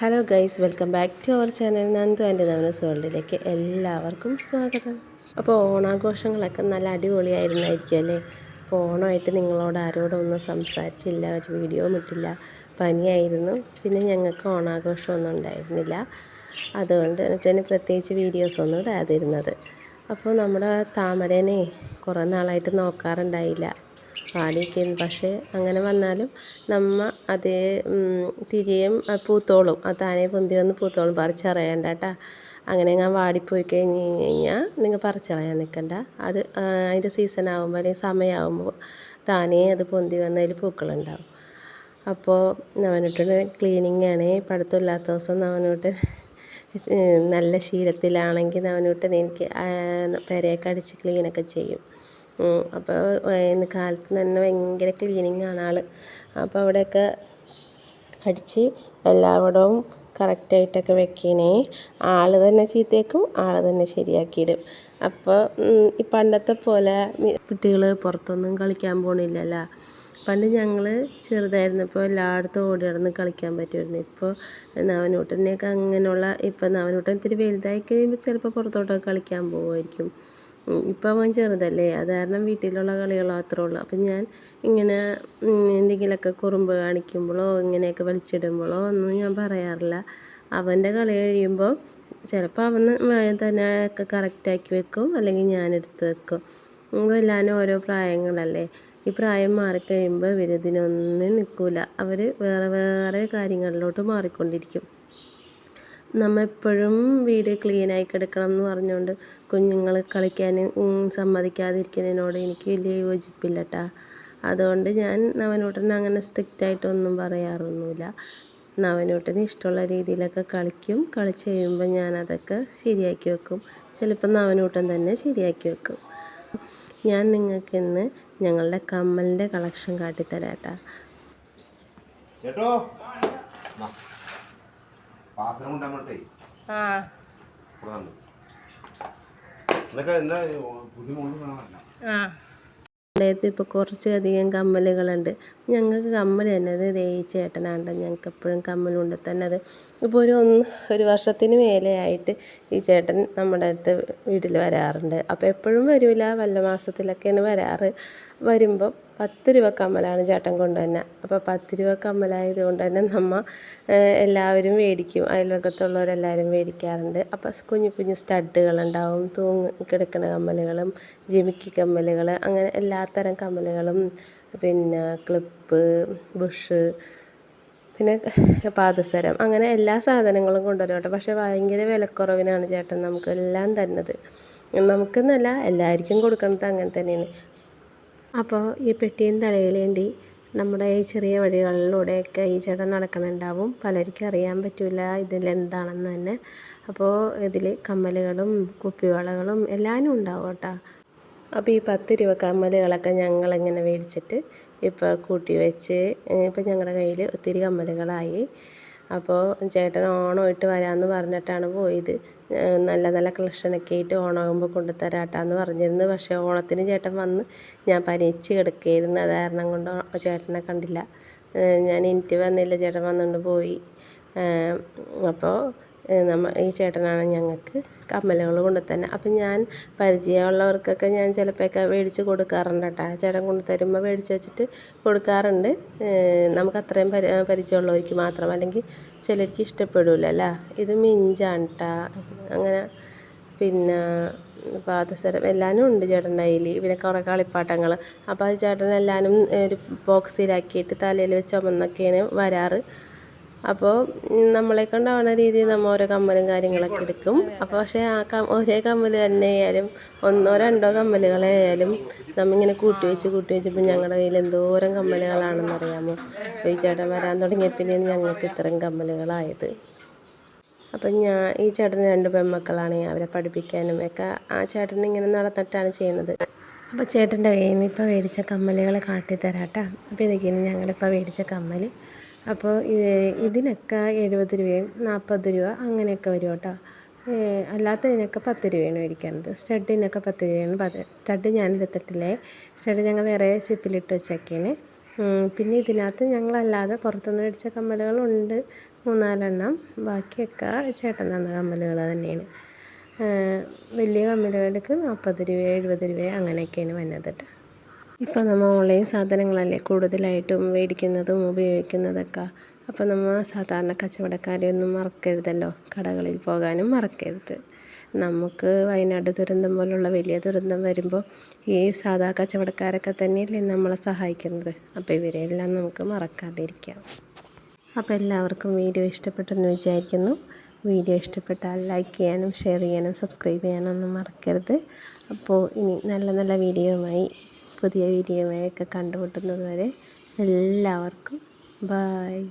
Hello guys welcome back to our channel Nandu and നവനസ് വേൾഡിലേക്ക് എല്ലാവർക്കും സ്വാഗതം. അപ്പോൾ ഓണാഘോഷങ്ങളൊക്കെ നല്ല അടിപൊളിയായിരുന്നായിരിക്കും അല്ലേ അപ്പോൾ ഓണമായിട്ട് നിങ്ങളോട് ആരോടും ഒന്നും സംസാരിച്ചില്ല ഒരു വീഡിയോ ഇട്ടില്ല പനിയായിരുന്നു. പിന്നെ ഞങ്ങൾക്ക് ഓണാഘോഷമൊന്നും ഉണ്ടായിരുന്നില്ല. അതുകൊണ്ട് പിന്നെ പ്രത്യേകിച്ച് വീഡിയോസൊന്നും ഇടാതിരുന്നത്. അപ്പോൾ നമ്മുടെ താമരനെ കുറേ നാളായിട്ട് നോക്കാറുണ്ടായില്ല. പാടിയിരിക്കുന്നു. പക്ഷേ അങ്ങനെ വന്നാലും നമ്മൾ അതേ തിരിയും പൂത്തോളും. ആ താനെ പൊന്തി വന്ന് പൂത്തോളും. പറിച്ചറിയണ്ട കേട്ടോ അങ്ങനെ ഞാൻ വാടിപ്പോയി കഴിഞ്ഞ് കഴിഞ്ഞാൽ നിങ്ങൾ പറിച്ചറിയാൻ നിൽക്കണ്ട അത് അതിന്റെ സീസൺ ആകുമ്പോൾ അല്ലെങ്കിൽ സമയമാകുമ്പോൾ താനേ അത് പൊന്തി വന്ന് അതിൽ പൂക്കളുണ്ടാവും. അപ്പോൾ നവനൂട്ടിന് ക്ലീനിങ് ആണ് പഠിത്തമില്ലാത്ത ദിവസം നവനോട്ട് നല്ല ശീലത്തിലാണെങ്കിൽ നവനൂട്ടൻ എനിക്ക് പെരയൊക്കെ അടിച്ച് ക്ലീനൊക്കെ ചെയ്യും. അപ്പോൾ ഇന്ന് കാലത്ത് തന്നെ ഭയങ്കര ക്ലീനിങ് ആണ് ആൾ അപ്പോൾ അവിടെയൊക്കെ അടിച്ച് എല്ലായിടവും കറക്റ്റായിട്ടൊക്കെ വെക്കണേ ആൾ തന്നെ ചീത്തയാക്കും ആൾ തന്നെ ശരിയാക്കിയിടും. അപ്പോൾ ഈ പണ്ടത്തെ പോലെ കുട്ടികൾ പുറത്തൊന്നും കളിക്കാൻ പോണില്ലല്ലോ. പണ്ട് ഞങ്ങൾ ചെറുതായിരുന്നപ്പോൾ എല്ലായിടത്തും ഓടി നടന്ന് കളിക്കാൻ പറ്റുമായിരുന്നു. ഇപ്പോൾ നവനൂട്ടനെയൊക്കെ അങ്ങനെയുള്ള ഇപ്പം നവനൂട്ടൻ ഇത്തിരി വലുതായി കഴിയുമ്പോൾ ചിലപ്പോൾ പുറത്തോട്ടൊക്കെ കളിക്കാൻ പോകുമായിരിക്കും ഇപ്പം അവൻ ചെറുതല്ലേ അത് കാരണം വീട്ടിലുള്ള കളികൾ മാത്രമേ ഉള്ളൂ. അപ്പം ഞാൻ ഇങ്ങനെ എന്തെങ്കിലുമൊക്കെ കുറുമ്പ് കാണിക്കുമ്പോഴോ ഇങ്ങനെയൊക്കെ വലിച്ചിടുമ്പോഴോ ഒന്നും ഞാൻ പറയാറില്ല. അവന്റെ കളി കഴിയുമ്പോൾ ചിലപ്പോൾ അവൻ തന്നെ ഒക്കെ കറക്റ്റാക്കി വെക്കും അല്ലെങ്കിൽ ഞാൻ എടുത്ത് വെക്കും. എല്ലാവരും ഓരോ പ്രായങ്ങളല്ലേ. ഈ പ്രായം മാറിക്കഴിയുമ്പോൾ ഇവരിതിനൊന്നും നിൽക്കില്ല അവർ വേറെ വേറെ കാര്യങ്ങളിലോട്ട് മാറിക്കൊണ്ടിരിക്കും. നമ്മൾ എപ്പോഴും വീട് ക്ലീൻ ക്ലീനായി കിടക്കണം എന്ന് പറഞ്ഞുകൊണ്ട് കുഞ്ഞുങ്ങൾ കളിക്കാൻ സമ്മതിക്കാതിരിക്കുന്നതിനോട് എനിക്ക് വലിയ യോജിപ്പില്ല കേട്ടോ അതുകൊണ്ട് ഞാൻ നവനൂട്ടനെ അങ്ങനെ സ്ട്രിക്റ്റ് ആയിട്ടൊന്നും പറയാറൊന്നുമില്ല. നവനൂട്ടന് ഇഷ്ടമുള്ള രീതിയിലൊക്കെ കളിക്കും. കളിച്ച് കഴിയുമ്പോൾ ഞാനതൊക്കെ ശരിയാക്കി വെക്കും. ചിലപ്പോൾ നവനൂട്ടൻ തന്നെ ശരിയാക്കി വെക്കും. ഞാൻ നിങ്ങൾക്ക് ഇന്ന് ഞങ്ങളുടെ കമ്മലിന്റെ കളക്ഷൻ കാട്ടിത്തരാം കേട്ടോ പാത്രം കൊണ്ടങ്ങോട്ടേ ആ. ഇപ്പോൾ കുറച്ചധികം കമ്മലുകളുണ്ട്. ഞങ്ങൾക്ക് കമ്മൽ തന്നെ അത് ഈ ചേട്ടനാണ്ട് ഞങ്ങൾക്ക് എപ്പോഴും കമ്മലുണ്ട് തന്നെ അത് ഇപ്പോൾ ഒരു ഒന്ന് ഒരു വർഷത്തിന് മേലെയായിട്ട് ഈ ചേട്ടൻ നമ്മുടെ അടുത്ത് വീട്ടിൽ വരാറുണ്ട്. അപ്പോൾ എപ്പോഴും വരില്ല വല്ല മാസത്തിലൊക്കെയാണ് വരാറ്. വരുമ്പോൾ പത്ത് രൂപ കമ്മലാണ് ചേട്ടൻ കൊണ്ടുവന്നെ അപ്പോൾ പത്ത് രൂപ കമ്മലായത് കൊണ്ട് തന്നെ നമ്മൾ എല്ലാവരും മേടിക്കും. അയൽവക്കത്തുള്ളവരെല്ലാവരും മേടിക്കാറുണ്ട്. അപ്പോൾ കുഞ്ഞു കുഞ്ഞു സ്റ്റഡുകളുണ്ടാവും. തൂങ്ങി കിടക്കുന്ന കമ്മലുകളും ജിമിക്കി കമ്മലുകൾ അങ്ങനെ എല്ലാത്തരം കമ്മലുകളും പിന്നെ ക്ലിപ്പ് ബുഷ് പിന്നെ പാദസരം അങ്ങനെ എല്ലാ സാധനങ്ങളും കൊണ്ടുവരും പക്ഷേ ഭയങ്കര വിലക്കുറവിനാണ് ചേട്ടൻ നമുക്ക് എല്ലാം തരുന്നത്. നമുക്കെന്നല്ല എല്ലാവർക്കും കൊടുക്കുന്നത് അങ്ങനെ തന്നെയാണ്. അപ്പോൾ ഈ പെട്ടിയും തലയിലേന്തി നമ്മുടെ ഈ ചെറിയ വഴികളിലൂടെയൊക്കെ ഈ ചേട്ടൻ നടക്കണുണ്ടാവും. പലർക്കും അറിയാൻ പറ്റില്ല ഇതിലെന്താണെന്ന് തന്നെ. അപ്പോൾ ഇതിൽ കമ്മലുകളും കുപ്പിവളകളും എല്ലാവരും ഉണ്ടാവും കേട്ടോ. അപ്പോൾ ഈ പത്ത് രൂപ കമ്മലുകളൊക്കെ ഞങ്ങളിങ്ങനെ മേടിച്ചിട്ട് ഇപ്പോൾ കൂട്ടി വെച്ച് ഇപ്പോൾ ഞങ്ങളുടെ കയ്യിൽ ഒത്തിരി കമ്മലുകളായി. അപ്പോൾ ചേട്ടൻ ഓണമായിട്ട് വരാമെന്ന് പറഞ്ഞിട്ടാണ് പോയത്. നല്ല നല്ല കളക്ഷനൊക്കെ ആയിട്ട് ഓണമാകുമ്പോൾ കൊണ്ടുതരാട്ടാന്ന് പറഞ്ഞിരുന്നു. പക്ഷേ ഓണത്തിന് ചേട്ടൻ വന്ന് ഞാൻ പനിച്ച് കിടക്കുകയായിരുന്നു അത് കാരണം കൊണ്ട് ചേട്ടനെ കണ്ടില്ല. ഞാൻ എനിക്ക് വന്നില്ല. ചേട്ടൻ വന്നുകൊണ്ട് പോയി. അപ്പോൾ നമ്മ ഈ ചേട്ടനാണ് ഞങ്ങൾക്ക് കമ്മലുകൾ കൊണ്ട് തന്നെ അപ്പം ഞാൻ പരിചയമുള്ളവർക്കൊക്കെ ഞാൻ ചിലപ്പോഴൊക്കെ മേടിച്ച് കൊടുക്കാറുണ്ട് കേട്ടോ. ചേട്ടൻ കൊണ്ട് തരുമ്പോൾ മേടിച്ച് വെച്ചിട്ട് കൊടുക്കാറുണ്ട്. നമുക്ക് അത്രയും പരി പരിചയമുള്ളവർക്ക് മാത്രം. അല്ലെങ്കിൽ ചിലർക്ക് ഇഷ്ടപ്പെടില്ലല്ലോ ഇത് മിഞ്ചാണ് കേട്ടോ അങ്ങനെ പിന്നെ പാദസരം എല്ലാവരും ഉണ്ട് ചേട്ടന്റെ കയ്യിൽ പിന്നെ കുറേ കളിപ്പാട്ടങ്ങൾ. അപ്പോൾ അത് ചേട്ടൻ എല്ലാനും ഒരു ബോക്സിലാക്കിയിട്ട് തലയിൽ വെച്ച് ചുമന്നൊക്കെയാണ് വരാറ്. അപ്പോൾ നമ്മളെ കൊണ്ടാവുന്ന രീതിയിൽ നമ്മൾ ഓരോ കമ്മലും കാര്യങ്ങളൊക്കെ എടുക്കും. അപ്പോൾ പക്ഷേ ആ കം ഒരേ കമ്മൽ തന്നെ ആയാലും ഒന്നോ രണ്ടോ കമ്മലുകളായാലും നമ്മിങ്ങനെ കൂട്ടി വെച്ച് കൂട്ടി വെച്ചപ്പോൾ ഞങ്ങളുടെ കയ്യിൽ എന്തോരം കമ്മലുകളാണെന്ന് അറിയാമോ? ഈ ചേട്ടൻ വരാൻ തുടങ്ങിയ പിന്നെയാണ് ഞങ്ങൾക്ക് ഇത്രയും കമ്മലുകളായത്. അപ്പം ഞാൻ ഈ ചേട്ടൻ രണ്ട് പെൺമക്കളാണ്. അവരെ പഠിപ്പിക്കാനും ഒക്കെ ആ ചേട്ടൻ ഇങ്ങനെ നടന്നിട്ടാണ് ചെയ്യുന്നത്. അപ്പോൾ ചേട്ടന്റെ കയ്യിൽ നിന്ന് ഇപ്പോൾ മേടിച്ച കമ്മലുകൾ കാട്ടിത്തരാം കേട്ടോ അപ്പോൾ ഇതൊക്കെയാണ് ഞങ്ങളിപ്പോൾ മേടിച്ച കമ്മൽ അപ്പോൾ ഇതിനൊക്കെ എഴുപത് രൂപയും നാൽപ്പത് രൂപ അങ്ങനെയൊക്കെ വരും കേട്ടോ. അല്ലാത്തതിനൊക്കെ പത്ത് രൂപയാണ് മേടിക്കുന്നത് സ്റ്റഡിനൊക്കെ പത്ത് രൂപയാണ് സ്റ്റഡ് ഞാൻ എടുത്തിട്ടില്ലേ? സ്റ്റഡ് ഞങ്ങൾ വേറെ ചിപ്പിലിട്ട് വെച്ചേക്കേന്. പിന്നെ ഇതിനകത്ത് ഞങ്ങളല്ലാതെ പുറത്തുനിന്ന് മേടിച്ച കമ്മലുകളുണ്ട് മൂന്നാലെണ്ണം. ബാക്കിയൊക്കെ ചേട്ടൻ തന്ന കമ്മലുകൾ തന്നെയാണ്. വലിയ കമ്മലുകൾക്ക് നാൽപ്പത് രൂപ എഴുപത് രൂപ അങ്ങനെയൊക്കെയാണ് വന്നത് കേട്ടോ. ഇപ്പോൾ നമ്മൾ ഓൺലൈൻ സാധനങ്ങളല്ലേ കൂടുതലായിട്ടും മേടിക്കുന്നതും ഉപയോഗിക്കുന്നതൊക്കെ. അപ്പോൾ നമ്മൾ സാധാരണ കച്ചവടക്കാരെയൊന്നും മറക്കരുതല്ലോ. കടകളിൽ പോകാനും മറക്കരുത്. നമുക്ക് വയനാട് ദുരന്തം പോലുള്ള വലിയ ദുരന്തം വരുമ്പോൾ ഈ സാധാ കച്ചവടക്കാരൊക്കെ തന്നെയല്ലേ നമ്മളെ സഹായിക്കുന്നത്. അപ്പോൾ ഇവരെല്ലാം നമുക്ക് മറക്കാതിരിക്കാം. അപ്പോൾ എല്ലാവർക്കും വീഡിയോ ഇഷ്ടപ്പെട്ടെന്ന് വിചാരിക്കുന്നു. വീഡിയോ ഇഷ്ടപ്പെട്ടാൽ ലൈക്ക് ചെയ്യാനും ഷെയർ ചെയ്യാനും സബ്സ്ക്രൈബ് ചെയ്യാനൊന്നും മറക്കരുത്. അപ്പോൾ ഇനി നല്ല നല്ല വീഡിയോയുമായി പുതിയ വീഡിയോയൊക്കെ കണ്ടുമുട്ടുന്നത് വരെ എല്ലാവർക്കും ബായ്